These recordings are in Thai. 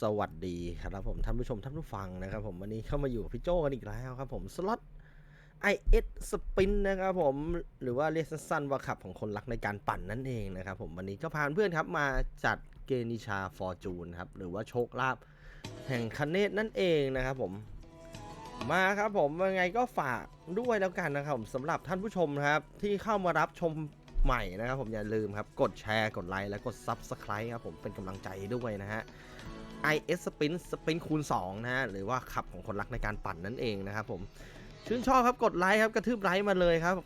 สวัสดีครับผมท่านผู้ชมท่านผู้ฟังนะครับผมวันนี้เข้ามาอยู่กับพี่โจกันอีกแล้วครับผมสล็อต IS Spin นะครับผมหรือว่าเรียกสั้นๆว่าขับของคนรักในการปั่นนั่นเองนะครับผมวันนี้ก็พาเพื่อนครับมาจัดเกนิชาฟอร์จูนครับหรือว่าโชคลาภแห่งคเนตนั่นเองนะครับผมมาครับผมยังไงก็ฝากด้วยแล้วกันนะครับผมสำหรับท่านผู้ชมครับที่เข้ามารับชมใหม่นะครับผมอย่าลืมครับ กดแชร์กดไลค์และกด Subscribe ครับผมเป็นกำลังใจด้วยนะฮะ IS Spin Spin คูณ2นะฮะหรือว่าขับของคนรักในการปั่นนั่นเองนะครับผมชื่นชอบครับกดไลค์ครับกระทืบไลค์มาเลยครับ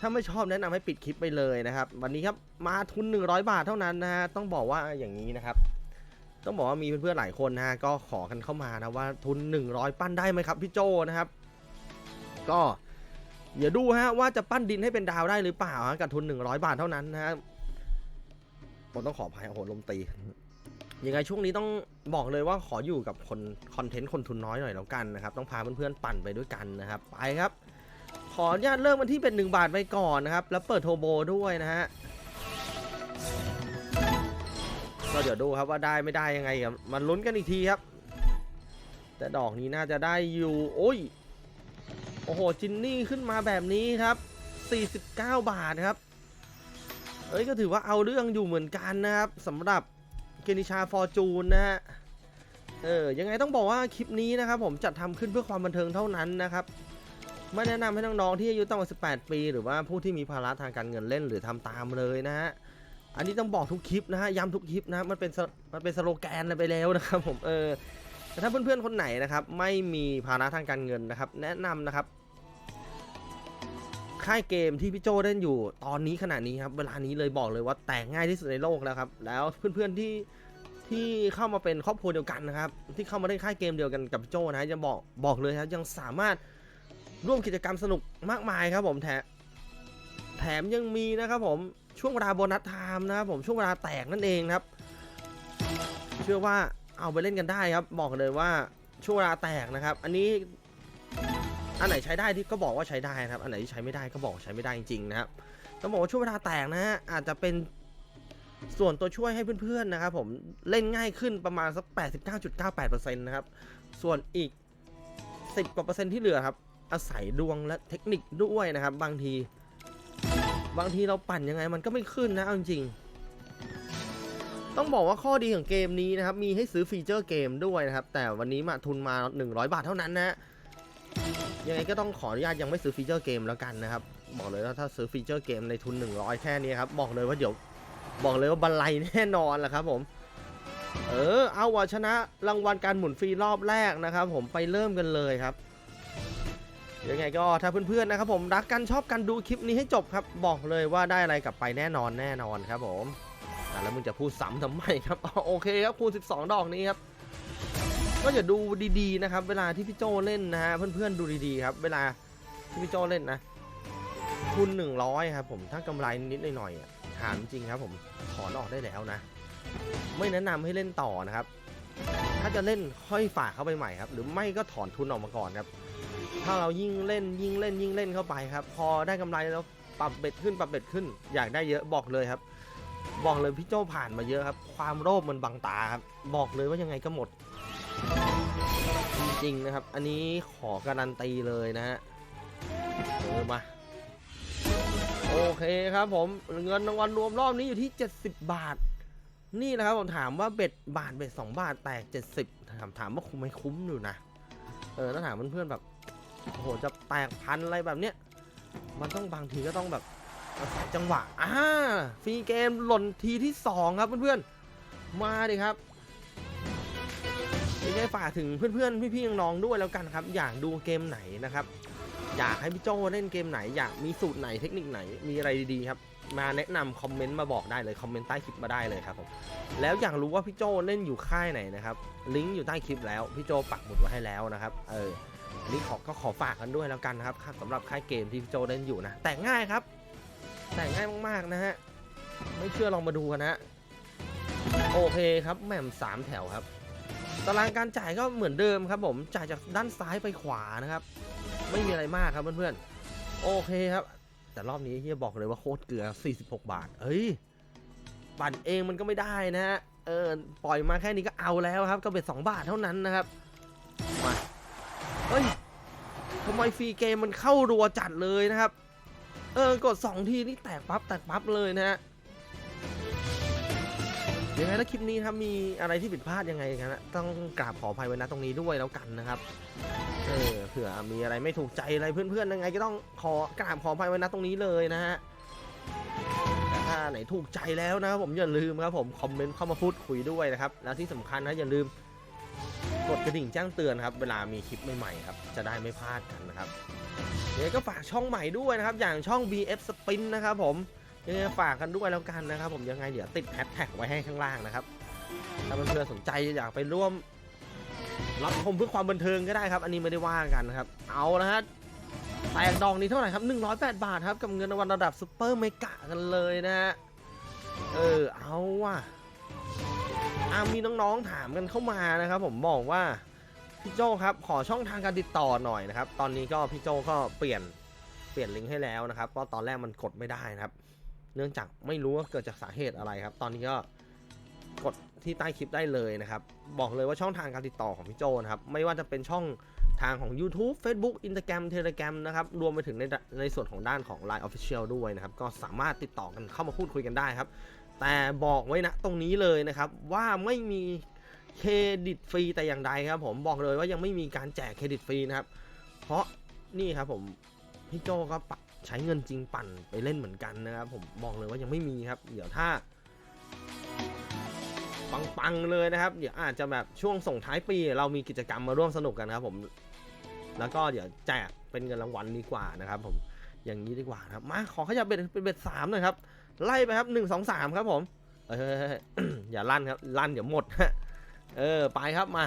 ถ้าไม่ชอบแนะนำให้ปิดคลิปไปเลยนะครับ วันนี้ครับมาทุน 100 บาทเท่านั้นนะฮะต้องบอกว่าอย่างนี้นะครับ ต้องบอกว่ามีเพื่อนๆหลายคนนะฮะก็ขอกันเข้ามานะว่าทุน 100 ปั้นได้ไหมครับพี่โจนะครับ ก็อย่าดูฮะว่าจะปั้นดินให้เป็นดาวได้หรือเปล่าฮะกับทุน 100 บาทเท่านั้นนะฮะผมต้องขออภัยโอ้โหลมตี ยังไงช่วงนี้ต้องบอกเลยว่าขออยู่กับคนคอนเทนต์คนทุนน้อยหน่อยแล้วกันนะครับ ต้องพาเพื่อนๆปั่นไปด้วยกันนะครับ ไปครับ ขออนุญาตเริ่มกันที่เป็น 1 บาทไปก่อนนะครับ แล้วเปิดโทโบด้วยนะฮะก็เดี๋ยวดูครับว่าได้ไม่ได้ยังไงครับมันลุ้นกันอีกทีครับ แต่ดอกนี้น่าจะได้อยู่โอ้ยโอ้โหจินนี่ขึ้นมาแบบนี้ครับ 49 บาทครับเอ้ยก็ถือว่าเอาเรื่องอยู่เหมือนกันนะครับสำหรับ เกนิชาฟอร์จูนนะฮะ เออ ยังไงต้องบอกว่าคลิปนี้นะครับผมจัดทำขึ้นเพื่อความบันเทิงเท่านั้นนะครับ ไม่แนะนำให้น้องๆที่อายุต่ำกว่า 18 ปี หรือว่าผู้ที่มีภาระทางการเงินเล่นหรือทำตามเลยนะฮะ อันนี้ต้องบอกทุกคลิปนะฮะ ย้ำทุกคลิปนะมันเป็นมันเป็นสโลแกนไปแล้วนะครับผม เออ แต่ถ้าเพื่อนๆคนไหนนะครับไม่มีภาระทางการเงินนะครับ แนะนำนะครับ ค่ายเกมที่พี่โจเล่นอยู่ตอนนี้ขณะนี้ครับ เวลานี้เลยบอกเลยว่าแตกง่ายที่สุดในโลกแล้วครับ แล้วเพื่อนๆที่ที่เข้ามาเป็นครอบครัวเดียวกันนะครับ ที่เข้ามาเล่นค่ายเกมเดียวกันกับพี่โจนะจะบอกบอกเลยครับยังสามารถร่วมกิจกรรมสนุกมากมายครับผมแถมแถมยังมีนะครับผมช่วงเวลาโบนัสไทม์นะครับผมช่วงเวลาแตกนั่นเองครับ เชื่อว่าเอาไปเล่นกันได้ครับ บอกเลยว่าช่วงเวลาแตกนะครับ อันนี้ อันไหนใช้ได้ที่ก็บอกว่าใช้ได้นะครับ อันไหนที่ใช้ไม่ได้ก็บอกใช้ไม่ได้จริงๆนะครับต้องบอกว่าช่วงเวลาแตกนะฮะอาจจะเป็นส่วนตัวช่วยให้เพื่อนๆนะครับผมเล่นง่ายขึ้นประมาณสัก 89.98%นะครับ ส่วนอีก 10กว่าเปอร์เซ็นต์ที่เหลือครับ อาศัยดวงและเทคนิคด้วยนะครับ บางที บางทีเราปั่นยังไงมันก็ไม่ขึ้นนะเอาจริงๆต้องบอกว่าข้อดีของเกมนี้นะครับ มีให้ซื้อฟีเจอร์เกมด้วยนะครับ แต่วันนี้มาทุนมา 100 บาทเท่านั้นนะฮะ ยังไงก็ต้องขออนุญาตยังไม่ซื้อฟีเจอร์เกมแล้วกันนะครับ บอกเลยว่าถ้าซื้อฟีเจอร์เกมในทุน 100 แค่นี้ครับ บอกเลยว่าเดี๋ยวบอกเลยว่าบันไลแน่นอนแหละครับผม เออ เอาวะชนะรางวัลการหมุนฟรีรอบแรกนะครับผมไปเริ่มกันเลยครับยังไงก็ถ้าเพื่อนๆนะครับผมรักกันชอบกันดูคลิปนี้ให้จบครับ บอกเลยว่าได้อะไรกลับไปแน่นอนแน่นอนครับผมแล้วมึงจะพูดซ้ำทำไมครับโอเคครับคูณ 12 ดอกนี้ครับ ก็อย่าดูดีๆนะครับ เวลาที่พี่โจเล่นนะฮะเพื่อนๆดูดีๆครับ เวลาที่พี่โจเล่นนะทุน100ครับผมถ้ากำไรนิดๆหน่อยๆถามจริงครับ ผมถอนออกได้แล้วนะ ไม่แนะนำให้เล่นต่อนะครับ ถ้าจะเล่นค่อยฝากเข้าไปใหม่ครับ หรือไม่ก็ถอนทุนออกมาก่อนครับ ถ้าเรายิ่งเล่นยิ่งเล่นยิ่งเล่นเข้าไปครับ พอได้กำไรแล้วปรับเบ็ดขึ้นปรับเบ็ดขึ้น อยากได้เยอะบอกเลยครับ บอกเลยพี่โจผ่านมาเยอะครับ ความโลภมันบังตาครับบอกเลยว่ายังไงก็หมด จริงนะครับ อันนี้ขอการันตีเลยนะฮะเออมา โอเคครับผม เงินรางวัลรวมรอบนี้อยู่ที่ 70 บาท นี่แหละครับผมถามว่าเบ็ดบาทเบ็ด2บาทแตก 70 ถามถามว่าคุ้มไหมคุ้มอยู่นะ เออถ้าถามเพื่อนๆแบบโอ้โหจะแตกพันอะไรแบบเนี้ย มันต้องบางทีก็ต้องแบบอาศัยจังหวะอ่าฟรีเกมหล่นทีที่ 2 ครับเพื่อนๆ มาดิครับ ยังไงฝากถึงเพื่อนๆ พี่ๆ น้องๆ ด้วยแล้วกันครับ อยากดูเกมไหนนะครับ อยากให้พี่โจเล่นเกมไหน อยากมีสูตรไหนเทคนิคไหน มีอะไรดีๆ ครับ มาแนะนำคอมเมนต์มาบอกได้เลยคอมเมนต์ใต้คลิปมาได้เลยครับผม แล้วอยากรู้ว่าพี่โจเล่นอยู่ค่ายไหนนะครับ ลิงก์อยู่ใต้คลิปแล้ว พี่โจปักหมุดไว้ให้แล้วนะครับ เออนนี้ขอก็ขอฝากกันด้วยแล้วกันนะครับสำหรับค่ายเกมที่พี่โจเล่นอยู่นะ แต่งง่ายครับ แต่งง่ายมากๆนะฮะ ไม่เชื่อลองมาดูกันนะฮะโอเคครับแหม่มสามแถวครับ ตารางการจ่ายก็เหมือนเดิมครับผมจ่ายจากด้านซ้ายไปขวานะครับ ไม่มีอะไรมากครับเพื่อนๆโอเคครับ แต่รอบนี้เฮียบอกเลยว่าโคตรเกลือ 46 บาทเฮ้ยปั่นเองมันก็ไม่ได้นะฮะเออปล่อยมาแค่นี้ก็เอาแล้วครับ ก็เป็นสองบาทเท่านั้นนะครับมาเฮ้ยทำไมฟรีเกมมันเข้ารัวจัดเลยนะครับ เออกดสองทีนี่แตกปั๊บแตกปั๊บเลยนะฮะ ยังไงถ้าคลิปนี้ครับมีอะไรที่ผิดพลาดยังไงกันนะต้องกราบขออภัยไว้นะตรงนี้ด้วยแล้วกันนะครับเออเผื่อมีอะไรไม่ถูกใจอะไรเพื่อนๆยังไงก็ต้องขอกราบขออภัยไว้นะตรงนี้เลยนะฮะถ้าไหนถูกใจแล้วนะครับผมอย่าลืมครับผมคอมเมนต์เข้ามาพูดคุยด้วยนะครับแล้วที่สำคัญนะอย่าลืมกดกระดิ่งแจ้งเตือนครับเวลามีคลิปใหม่ๆครับจะได้ไม่พลาดกันนะครับยังไงก็ฝากช่องใหม่ด้วยนะครับ อย่างช่อง BF Spin นะครับผม ยังไงฝากกันด้วยแล้วกันนะครับ ผมยังไงเดี๋ยวติดแฮชแท็กไว้ให้ข้างล่างนะครับ ถ้าเพื่อนๆสนใจอยากไปร่วมรับชมเพื่อความบันเทิงก็ได้ครับ อันนี้ไม่ได้ว่ากันนะครับ เอาละฮะแตกดองนี้เท่าไหร่ครับ 108 บาทครับกับเงินรางวัลระดับซุปเปอร์เมกะกันเลยนะฮะเออเอาว่ะอามีน้องๆถามกันเข้ามานะครับ ผมบอกว่าพี่โจครับขอช่องทางการติดต่อหน่อยนะครับ ตอนนี้ก็พี่โจก็เปลี่ยนเปลี่ยนลิงก์ให้แล้วนะครับเพราะตอนแรกมันกดไม่ได้นะครับ เนื่องจากไม่รู้ว่าเกิดจากสาเหตุอะไรครับ ตอนนี้ก็กดที่ใต้คลิปได้เลยนะครับ บอกเลยว่าช่องทางการติดต่อของพี่โจนะครับ ไม่ว่าจะเป็นช่องทางของ YouTube Facebook Instagram Telegram นะครับ รวมไปถึงในในส่วนของด้านของ Line Official ด้วยนะครับ ก็สามารถติดต่อกันเข้ามาพูดคุยกันได้ครับ แต่บอกไว้นะตรงนี้เลยนะครับ ว่าไม่มีเครดิตฟรีแต่อย่างใดครับ ผมบอกเลยว่ายังไม่มีการแจกเครดิตฟรีนะครับ เพราะนี่ครับผมพี่โจก็ปะ ใช้เงินจริงปั่นไปเล่นเหมือนกันนะครับ ผมบอกเลยว่ายังไม่มีครับ เดี๋ยวถ้า ปังๆเลยนะครับ เดี๋ยวอาจจะแบบช่วงส่งท้ายปี เรามีกิจกรรมมาร่วมสนุกกันครับ ผม แล้วก็เดี๋ยวแจกเป็นเงินรางวัลดีกว่านะครับ ผมอย่างนี้ดีกว่านะครับมาขอขยับเป็นเป็นเบ็ดสามหน่อยครับ ไล่ไปครับหนึ่งสองสามครับผม เอออย่าลั่นครับลั่นเดี๋ยวหมดเออไปครับมา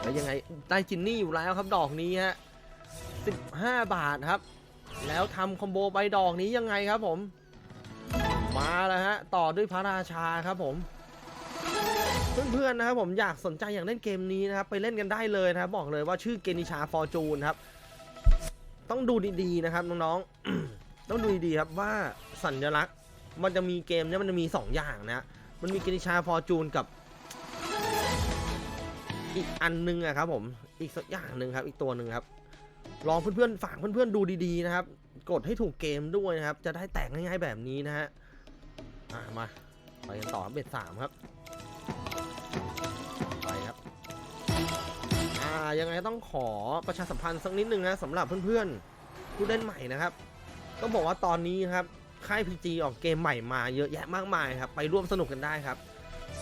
แล้วยังไงได้จินนี่อยู่แล้วครับดอกนี้ฮะสิบห้าบาทครับ แล้วทำคอมโบไปดอกนี้ยังไงครับผม มาแล้วฮะ ต่อด้วยพระราชาครับผม เพื่อนๆนะครับผมอยากสนใจอยากเล่นเกมนี้นะครับ ไปเล่นกันได้เลยนะครับ บอกเลยว่าชื่อเกนิชาฟอร์จูนครับ ต้องดูดีๆนะครับน้องๆ ต้องดูดีๆครับว่าสัญลักษณ์มันจะมีเกมเนี้ยมันจะมี 2 อย่างนะมันมีเกนิชาฟอร์จูนกับอีกอันนึงอะครับผม อีกสักอย่างหนึ่งครับ อีกตัวหนึ่งครับ ลองเพื่อนๆฝากเพื่อนๆดูดีๆนะครับ กดให้ถูกเกมด้วยนะครับ จะได้แตกง่ายๆแบบนี้นะฮะมาไปกันต่อเบ็ดสามครับไปครับอ่ายังไงต้องขอประชาสัมพันธ์สักนิดนึงนะสำหรับเพื่อนๆผู้เล่นใหม่นะครับต้องบอกว่าตอนนี้ครับค่าย PG ออกเกมใหม่มาเยอะแยะมากมายครับ ไปร่วมสนุกกันได้ครับ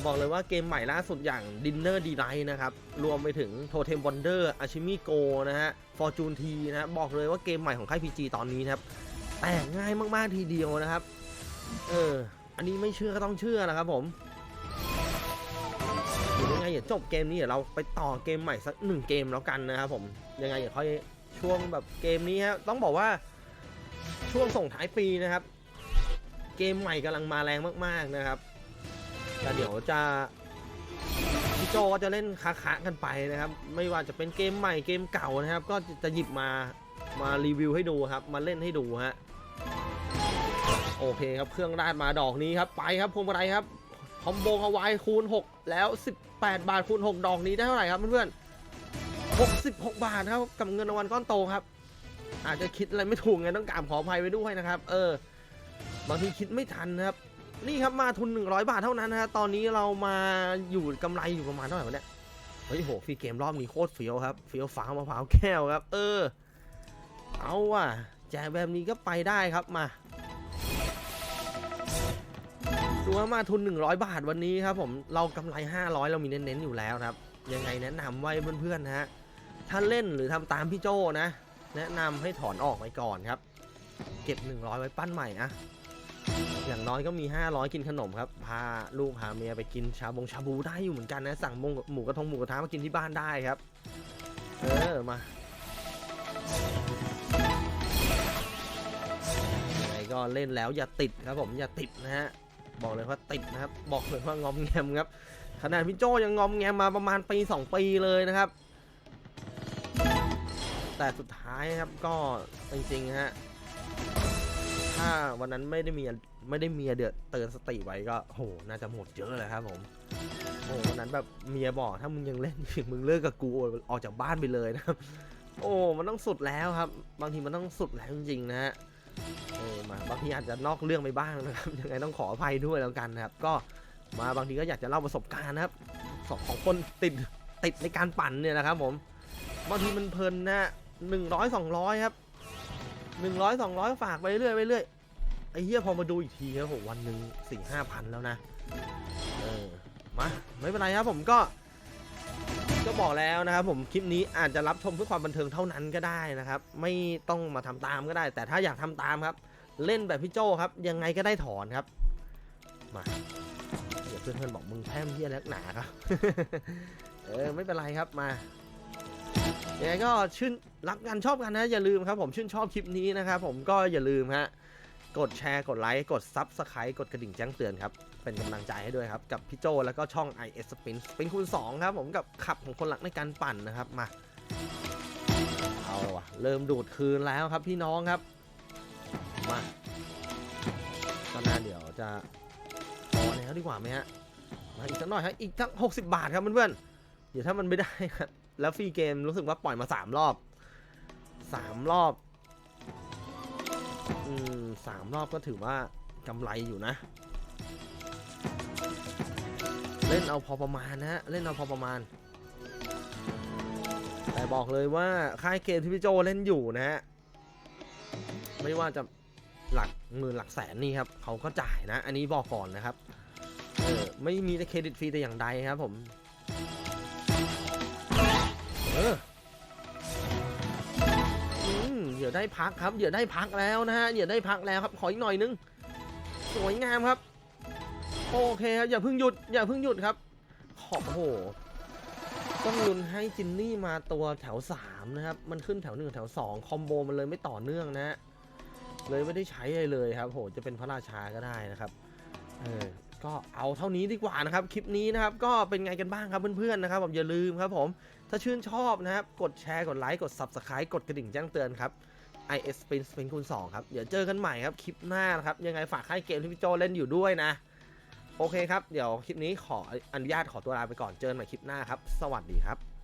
บอกเลยว่าเกมใหม่ล่าสุดอย่าง Dinner d e l i g h t นะครับ รวมไปถึง Totem Wonder a c h i m i Go นะฮะ Fortune T นะฮะบอกเลยว่าเกมใหม่ของค่าย PG ตอนนี้นะครับแต่ง่ายมากๆทีเดียวนะครับ เออ อันนี้ไม่เชื่อก็ต้องเชื่อนะครับผมเดี๋ยวยังไงเดี๋ยวจบเกมนี้เดี๋ยวเราไปต่อเกมใหม่สักหนึ่งเกมแล้วกันนะครับผมยังไงเดี๋ยวค่อยช่วงแบบเกมนี้ฮะต้องบอกว่าช่วงส่งท้ายปีนะครับ เกมใหม่กำลังมาแรงมาก ๆนะครับ แต่เดี๋ยวจะพี่โจก็จะเล่นค้าๆกันไปนะครับ ไม่ว่าจะเป็นเกมใหม่เกมเก่านะครับ ก็จะหยิบมามารีวิวให้ดูครับ มาเล่นให้ดูฮะโอเคครับเครื่องราดมาดอกนี้ครับไปครับพวงมาลัยครับคอมโบฮาวายคูณ 6 แล้ว 18 บาทคูณ 6 ดอกนี้ได้เท่าไหร่ครับเพื่อนๆ66 บาทครับกับเงินรางวัลก้อนโตครับ อาจจะคิดอะไรไม่ถูกไงต้องกราบขออภัยไว้ด้วยนะครับ เออบางทีคิดไม่ทันครับ นี่ครับมาทุน 100 บาทเท่านั้นนะฮะตอนนี้เรามาอยู่กำไรอยู่ประมาณเท่าไหร่วะเนี่ยเฮ้ยโหฟรีเกมรอบนี้โคตรเฟี้ยวครับเฟี้ยวฟ้ามะพร้าวแก้วครับ เออ เอาว่ะแจกแบบนี้ก็ไปได้ครับมาดูว่ามาทุน 100 บาทวันนี้ครับผมเรากำไร 500 เรามีเน้นๆอยู่แล้วครับ ยังไงแนะนำไว้เพื่อนๆนะฮะถ้าเล่นหรือทำตามพี่โจนะ แนะนำให้ถอนออกไปก่อนครับ เก็บ 100 ไว้ปั้นใหม่อะ อย่างน้อยก็มี 500 กินขนมครับ พาลูกพาเมียไปกินชาบงชาบูได้อยู่เหมือนกันนะ สั่งมงหมูกระทงหมูกระทะมากินที่บ้านได้ครับ เออ มายังไก็เล่นแล้วอย่าติดครับผมอย่าติดนะฮะ บอกเลยว่าติดนะครับ บอกเลยว่างอมแงมครับ ขนาดพี่โจยังงอมแงมมาประมาณปี 2 ปีเลยนะครับ แต่สุดท้ายครับก็จริงๆฮะ ถ้าวันนั้นไม่ได้มีไม่ได้เมียเดือดเตือนสติไว้ก็โหน่าจะหมดเยอะเลยครับผมโอ้วันนั้นแบบเมียบอกถ้ามึงยังเล่นอีกมึงเลิกกับกูออกจากบ้านไปเลยนะครับ โอ้มันต้องสุดแล้วครับ บางทีมันต้องสุดแล้วจริงๆนะฮะโอ้มาบางทีอาจจะนอกเรื่องไปบ้างนะครับยังไงต้องขออภัยด้วยแล้วกันนะครับ ก็มาบางทีก็อยากจะเล่าประสบการณ์นะครับสองของคนติดติดในการปั่นเนี่ยนะครับ ผมบางทีมันเพลินนะหนึ่งร้อยสองร้อยครับ หนึ่งร้อยสองร้อยฝากไปเรื่อยไปเรื่อยไอ้เหี้ยพอมาดูอีกทีครับผมวันหนึ่งสี่ห้าพันแล้วนะ เออ มาไม่เป็นไรครับผมก็ก็บอกแล้วนะครับผมคลิปนี้อาจจะรับชมเพื่อความบันเทิงเท่านั้นก็ได้นะครับ ไม่ต้องมาทำตามก็ได้ แต่ถ้าอยากทำตามครับ เล่นแบบพี่โจครับ ยังไงก็ได้ถอนครับ มาเดี๋ยวเพื่อนๆบอกมึงแพร่มเฮียแล้วหนาครับ เออไม่เป็นไรครับมายังไงก็ชื่น รักกันชอบกันนะอย่าลืมครับผมชื่นชอบคลิปนี้นะครับผมก็อย่าลืมฮะกดแชร์กดไลค์กดซับสไครต์กดกระดิ่งแจ้งเตือนครับ เป็นกำลังใจให้ด้วยครับ กับพี่โจแล้วก็ช่อง IS Spin Spin คูณ2ครับผมกับขับของคนหลักในการปั่นนะครับมาเอาวะเริ่มดูดคืนแล้วครับพี่น้องครับมาก็น่าเดี๋ยวจะพอแล้วดีกว่าไหมฮะมาอีกสักหน่อยครับอีกทั้ง60 บาทครับเพื่อนๆเดี๋ยวถ้ามันไม่ได้ครับแล้วฟรีเกมรู้สึกว่าปล่อยมา 3 รอบ 3รอบ อืมสามรอบก็ถือว่ากำไรอยู่นะ เล่นเอาพอประมาณนะฮะเล่นเอาพอประมาณ แต่บอกเลยว่าค่ายเกมที่พี่โจเล่นอยู่นะฮะ ไม่ว่าจะหลักหมื่นหลักแสนนี่ครับเขาก็จ่ายนะ อันนี้บอกก่อนนะครับ เออไม่มีเครดิตฟรีแต่อย่างใดครับผม ได้พักครับเดี๋ยวได้พักแล้วนะฮะเดี๋ยวได้พักแล้วครับขออีกหน่อยนึงสวยงามครับ โอเคครับอย่าเพิ่งหยุดอย่าเพิ่งหยุดครับ ขอบโอ้โหต้องลุ้นให้จินนี่มาตัวแถว3นะครับมันขึ้นแถว1แถว2คอมโบมันเลยไม่ต่อเนื่องนะฮะเลยไม่ได้ใช้อะไรเลยครับโหจะเป็นพระราชาก็ได้นะครับเออก็เอาเท่านี้ดีกว่านะครับคลิปนี้นะครับก็เป็นไงกันบ้างครับเพื่อนๆนะครับผมอย่าลืมครับผมถ้าชื่นชอบนะครับกดแชร์กดไลค์กด Subscribe กดกระดิ่งแจ้งเตือนครับ IS Spin Spin คูณ2ครับ เดี๋ยวเจอกันใหม่ครับ คลิปหน้านะครับ ยังไงฝากให้เกมที่พี่โจเล่นอยู่ด้วยนะ โอเคครับ เดี๋ยวคลิปนี้ขออนุญาตขอตัวลาไปก่อน เจอกันใหม่คลิปหน้าครับ สวัสดีครับ